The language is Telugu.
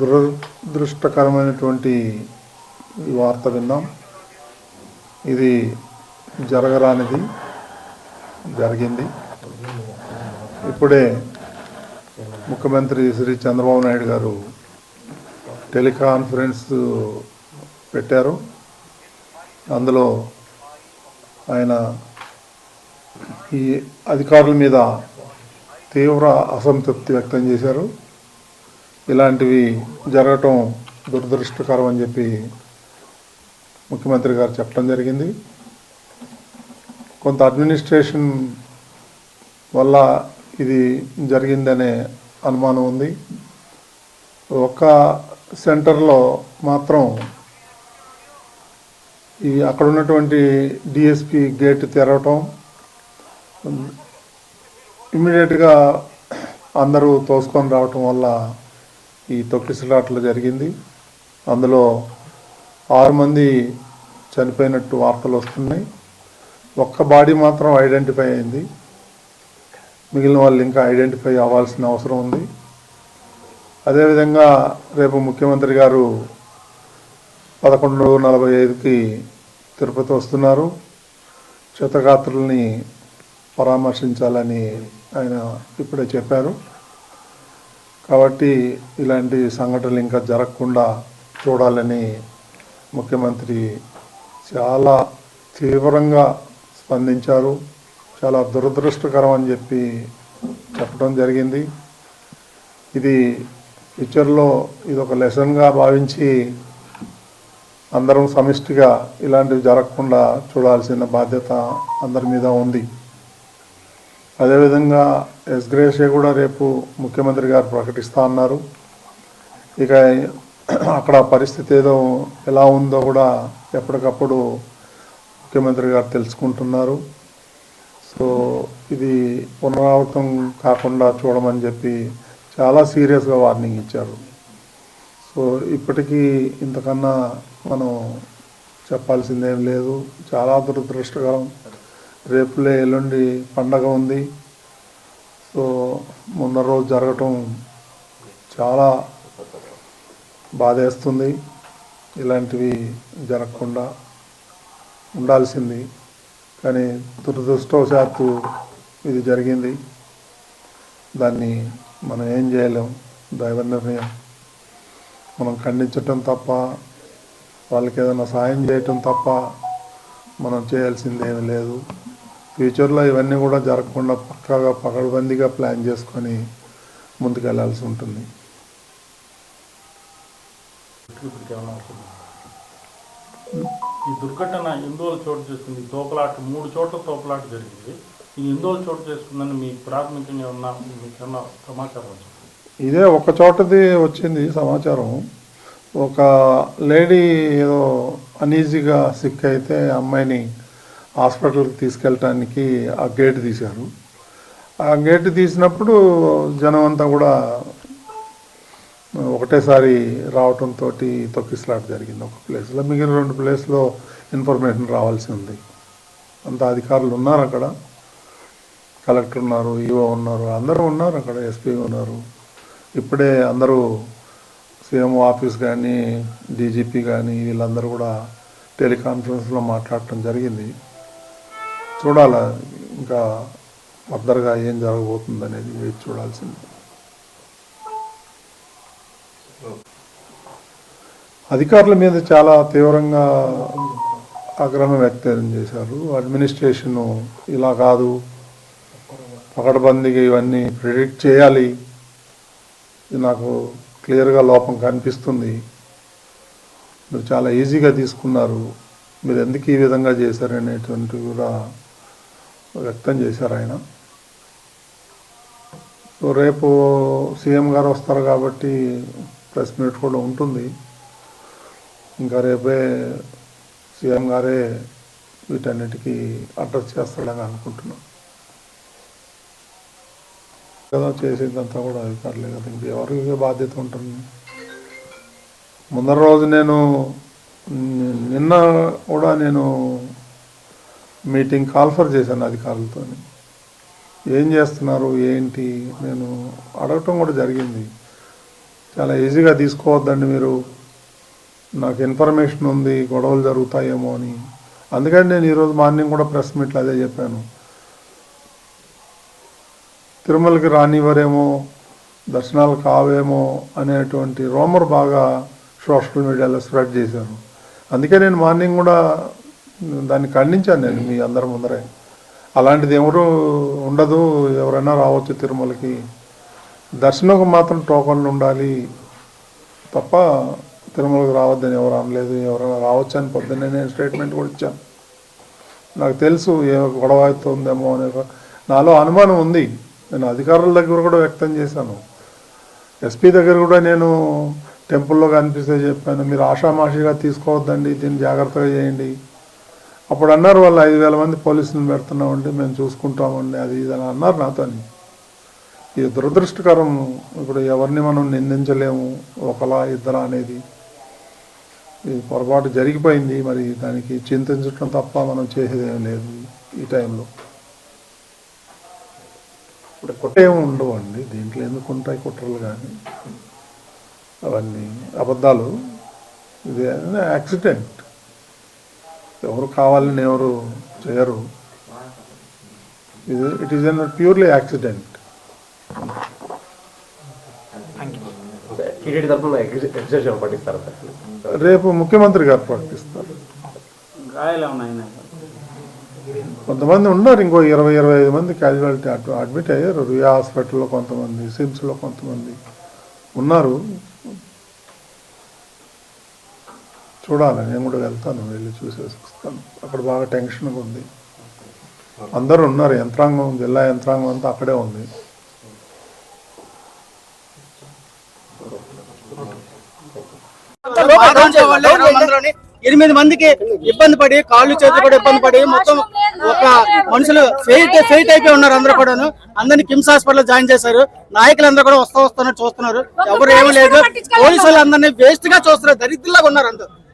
దురదృష్టకరమైనటువంటి వార్త విన్నాం. ఇది జరగరానిది జరిగింది. ఇప్పుడే ముఖ్యమంత్రి శ్రీ చంద్రబాబు నాయుడు గారు టెలికాన్ఫరెన్స్ పెట్టారు. అందులో ఆయన ఈ అధికారుల మీద తీవ్ర అసంతృప్తి వ్యక్తం చేశారు. ఇలాంటివి జరగటం దురదృష్టకరం అని చెప్పి ముఖ్యమంత్రి గారు చెప్పడం జరిగింది. కొంత అడ్మినిస్ట్రేషన్ వల్ల ఇది జరిగిందనే అనుమానం ఉంది. ఒక సెంటర్లో మాత్రం ఈ అక్కడ ఉన్నటువంటి డిఎస్పి గేట్ తెరవటం ఇమ్మీడియట్గా అందరూ తోసుకొని రావటం వల్ల ఈ తొక్కిసలాటలు జరిగింది. అందులో ఆరు మంది చనిపోయినట్టు వార్తలు వస్తున్నాయి. ఒక్క బాడీ మాత్రం ఐడెంటిఫై అయింది. మిగిలిన వాళ్ళు ఇంకా ఐడెంటిఫై అవ్వాల్సిన అవసరం ఉంది. అదేవిధంగా రేపు ముఖ్యమంత్రి గారు పదకొండు నలభై ఐదుకి తిరుపతి వస్తున్నారు. క్షతగాత్రుల్ని పరామర్శించాలని ఆయన ఇప్పుడే చెప్పారు. కాబట్టి ఇలాంటి సంఘటనలు ఇంకా జరగకుండా చూడాలని ముఖ్యమంత్రి చాలా తీవ్రంగా స్పందించారు. చాలా దురదృష్టకరం అని చెప్పి చెప్పడం జరిగింది. ఇది ఫ్యూచర్లో ఇది ఒక లెసన్గా భావించి అందరం సమిష్టిగా ఇలాంటివి జరగకుండా చూడాల్సిన బాధ్యత అందరి మీద ఉంది. అదేవిధంగా ఎస్ గ్రేషే కూడా రేపు ముఖ్యమంత్రి గారు ప్రకటిస్తా అన్నారు. ఇక అక్కడ పరిస్థితి ఏదో ఎలా ఉందో కూడా ఎప్పటికప్పుడు ముఖ్యమంత్రి గారు తెలుసుకుంటున్నారు. సో ఇది పునరావృతం కాకుండా చూడమని చెప్పి చాలా సీరియస్గా వార్నింగ్ ఇచ్చారు. సో ఇప్పటికీ ఇంతకన్నా మనం చెప్పాల్సిందేం లేదు. చాలా దురదృష్టకరం. రేపులే ఎల్లుండి పండగ ఉంది. సో మొన్న రోజు జరగటం చాలా బాధేస్తుంది. ఇలాంటివి జరగకుండా ఉండాల్సింది. కానీ దురదృష్టవశాత్తు ఇది జరిగింది. దాన్ని మనం ఏం చేయలేం. దైవ నిర్ణయం మనం ఖండించటం తప్ప వాళ్ళకి ఏదైనా సాయం చేయటం తప్ప మనం చేయాల్సిందేమీ లేదు. ఫ్యూచర్లో ఇవన్నీ కూడా జరగకుండా పక్కాగా పకడ్బందీగా ప్లాన్ చేసుకొని ముందుకు వెళ్ళాల్సి ఉంటుంది? ఈ దుర్ఘటన ఎందువల్ల చోటు చేసుకుంది. తోపలాట మూడు చోట్ల తోపలాట జరిగింది. ఇది ఎందువల్ల చోటు చేసుకుందని మీకు ప్రాథమికంగా ఏమన్నా సమాచారం ఇదే ఒక చోటది వచ్చింది సమాచారం. ఒక లేడీ ఏదో అనీజీగా సిక్ అయితే అమ్మాయిని హాస్పిటల్కి తీసుకెళ్ళటానికి ఆ గేట్ తీశారు. ఆ గేట్ తీసినప్పుడు జనం అంతా కూడా ఒకటేసారి రావటంతో తొక్కిసలాట జరిగింది. ఒక ప్లేస్లో మిగిలిన రెండు ప్లేస్లో ఇన్ఫర్మేషన్ రావాల్సి ఉంది. అంత అధికారులు ఉన్నారు అక్కడ. కలెక్టర్ ఉన్నారు ఈఓ ఉన్నారు అందరూ ఉన్నారు అక్కడ ఎస్పీ ఉన్నారు. ఇప్పుడే అందరూ సీఎం ఆఫీస్ కానీ డీజీపీ కానీ వీళ్ళందరూ కూడా టెలికాన్ఫరెన్స్లో మాట్లాడటం జరిగింది. చూడాలి? ఇంకా ఫర్దర్గా ఏం జరగబోతుంది అనేది వేచి చూడాల్సింది. అధికారుల మీద చాలా తీవ్రంగా ఆగ్రహం వ్యక్తం చేశారు. అడ్మినిస్ట్రేషన్ ఇలా కాదు పకడ్బందీగా ఇవన్నీ ప్రిడిక్ట్ చేయాలి. ఇది నాకు క్లియర్గా లోపం కనిపిస్తుంది. మీరు చాలా ఈజీగా తీసుకున్నారు. మీరు ఎందుకు ఈ విధంగా చేశారనేటువంటి కూడా వ్యక్తం చేశారు ఆయన. సో రేపు సీఎం గారు వస్తారు కాబట్టి ప్రెస్ మీట్ కూడా ఉంటుంది. ఇంకా రేపే సీఎం గారే వీటన్నిటికీ అడ్రస్ చేస్తాడని అనుకుంటున్నాను కదా చేసేదంతా కూడా అధికారులే కదా. ఇంకెవరికి బాధ్యత ఉంటుంది? ముందర రోజు నేను నిన్న కూడా నేను మీటింగ్ కాల్ఫర్ చేశాను అధికారులతో ఏం చేస్తున్నారు ఏంటి? నేను అడగటం కూడా జరిగింది. చాలా ఈజీగా తీసుకోవద్దండి మీరు. నాకు ఇన్ఫర్మేషన్ ఉంది గొడవలు జరుగుతాయేమో అని. అందుకని నేను ఈరోజు మార్నింగ్ కూడా ప్రెస్ మీట్లో అదే చెప్పాను. తిరుమలకి రానివ్వరేమో దర్శనాలు కావేమో అనేటువంటి రోమర్ బాగా సోషల్ మీడియాలో స్ప్రెడ్ చేశారు అందుకే నేను మార్నింగ్ కూడా దాన్ని ఖండించాను నేను మీ అందరి ముందరే. అలాంటిది ఎవరు ఉండదు ఎవరైనా రావచ్చు తిరుమలకి. దర్శనంకు మాత్రం టోకన్లు ఉండాలి తప్ప తిరుమలకు రావద్దని ఎవరు అనలేదు ఎవరైనా రావచ్చు అని పొద్దున్నే నేను స్టేట్మెంట్ కూడా ఇచ్చాను. నాకు తెలుసు ఏ గొడవ అవుతుందేమో అనే నాలో అనుమానం ఉంది. నేను అధికారుల దగ్గర కూడా వ్యక్తం చేశాను. ఎస్పీ దగ్గర కూడా నేను టెంపుల్లో కనిపిస్తే చెప్పాను మీరు ఆషామాషిగా తీసుకోవద్దండి దీన్ని జాగ్రత్తగా చేయండి. అప్పుడు అన్నారు వాళ్ళు ఐదు వేల మంది పోలీసులను పెడుతున్నామండి మేము చూసుకుంటామండి అది ఇది అని అన్నారు నాతోని. ఇది దురదృష్టకరం ఇప్పుడు ఎవరిని మనం నిందించలేము ఒకలా ఇద్దరా అనేది ఈ పొరపాటు జరిగిపోయింది. మరి దానికి చింతించడం తప్ప మనం చేసేదేం లేదు ఈ టైంలో. ఇప్పుడు కుట్రేమి ఉండవు అండి. దీంట్లో ఎందుకు ఉంటాయి కుట్రలు కానీ అవన్నీ అబద్ధాలు. ఇది యాక్సిడెంట్. ఎవరు కావాలని ఎవరు చేయరు. ఇది it is an purely accident రేపు ముఖ్యమంత్రి గారు ప్రకటిస్తారు కొంతమంది ఉన్నారు ఇంకో ఇరవై ఇరవై ఐదు మంది క్యాజువాలిటీ అటు అడ్మిట్ అయ్యారు. రుయా హాస్పిటల్లో కొంతమంది సిమ్స్లో కొంతమంది ఉన్నారు. చూడాలి. నేను కూడా వెళ్తాను వెళ్ళి చూసేసి వస్తాను. అక్కడ బాగా టెన్షన్గా ఉంది. అందరూ ఉన్నారు. యంత్రాంగం జిల్లా యంత్రాంగం అంతా అక్కడే ఉంది. ఎనిమిది మందికి ఇబ్బంది పడి కాళ్ళు చేతులు కూడా ఇబ్బంది పడి మొత్తం ఒక మనుషులు ఫెయిట్ ఫెయిట్ అయిపోయి ఉన్నారు అందరూ కూడాను. అందరిని కిమ్స్ హాస్పిటల్ జాయిన్ చేశారు. నాయకులందరూ కూడా వస్తా వస్తున్నారు చూస్తున్నారు. ఎవరు ఏమీ లేదు. పోలీసులు అందరినీ వేస్ట్గా చూస్తున్నారు. దరిద్రలాగా ఉన్నారు అందరూ.